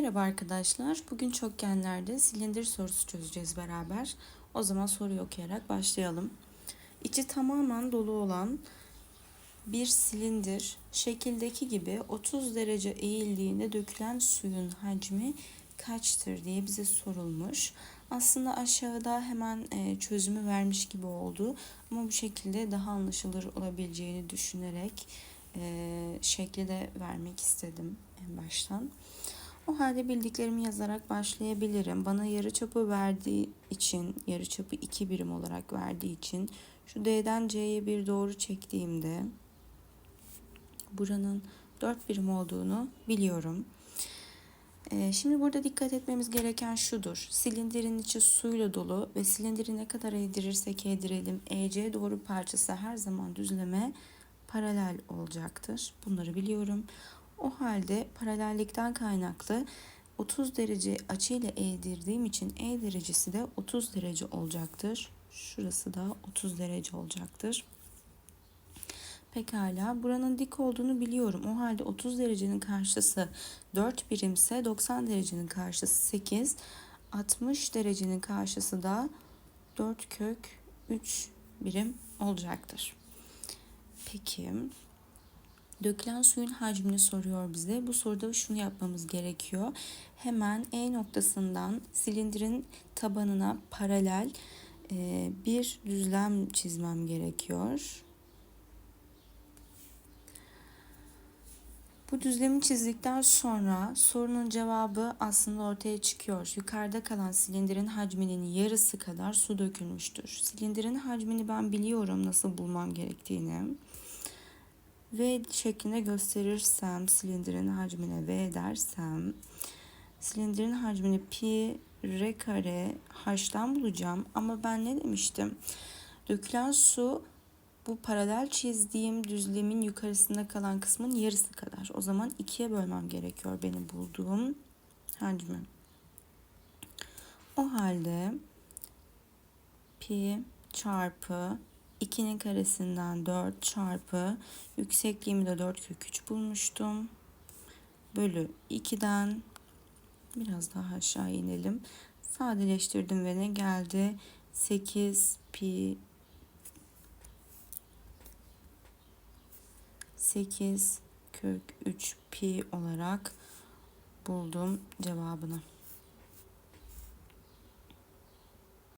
Merhaba arkadaşlar. Bugün çokgenlerde silindir sorusu çözeceğiz beraber. O zaman soruyu okuyarak başlayalım. İçi tamamen dolu olan bir silindir şekildeki gibi 30 derece eğildiğinde dökülen suyun hacmi kaçtır diye bize sorulmuş. Aslında aşağıda hemen e, çözümü vermiş gibi oldu ama bu şekilde daha anlaşılır olabileceğini düşünerek e, şekli de vermek istedim en baştan. O halde bildiklerimi yazarak başlayabilirim. Bana yarıçapı verdiği için, yarıçapı 2 birim olarak verdiği için şu D'den C'ye bir doğru çektiğimde buranın 4 birim olduğunu biliyorum. Ee, şimdi burada dikkat etmemiz gereken şudur. Silindirin içi suyla dolu ve silindiri ne kadar eğdirirsek eğdirelim EC doğru parçası her zaman düzleme paralel olacaktır. Bunları biliyorum. O halde paralellikten kaynaklı 30 derece açıyla eğdirdiğim için E derecesi de 30 derece olacaktır. Şurası da 30 derece olacaktır. Pekala buranın dik olduğunu biliyorum. O halde 30 derecenin karşısı 4 birimse 90 derecenin karşısı 8. 60 derecenin karşısı da 4 kök 3 birim olacaktır. Peki Dökülen suyun hacmini soruyor bize. Bu soruda şunu yapmamız gerekiyor. Hemen E noktasından silindirin tabanına paralel e, bir düzlem çizmem gerekiyor. Bu düzlemi çizdikten sonra sorunun cevabı aslında ortaya çıkıyor. Yukarıda kalan silindirin hacminin yarısı kadar su dökülmüştür. Silindirin hacmini ben biliyorum nasıl bulmam gerektiğini. V şeklinde gösterirsem silindirin hacmine V dersem silindirin hacmini pi r kare h'tan bulacağım. Ama ben ne demiştim? Dökülen su bu paralel çizdiğim düzlemin yukarısında kalan kısmın yarısı kadar. O zaman ikiye bölmem gerekiyor benim bulduğum hacmi. O halde pi çarpı 2'nin karesinden 4 çarpı yüksekliğimi de 4 kök 3 bulmuştum. Bölü 2'den biraz daha aşağı inelim. Sadeleştirdim ve ne geldi? 8 pi 8 kök 3 pi olarak buldum cevabını.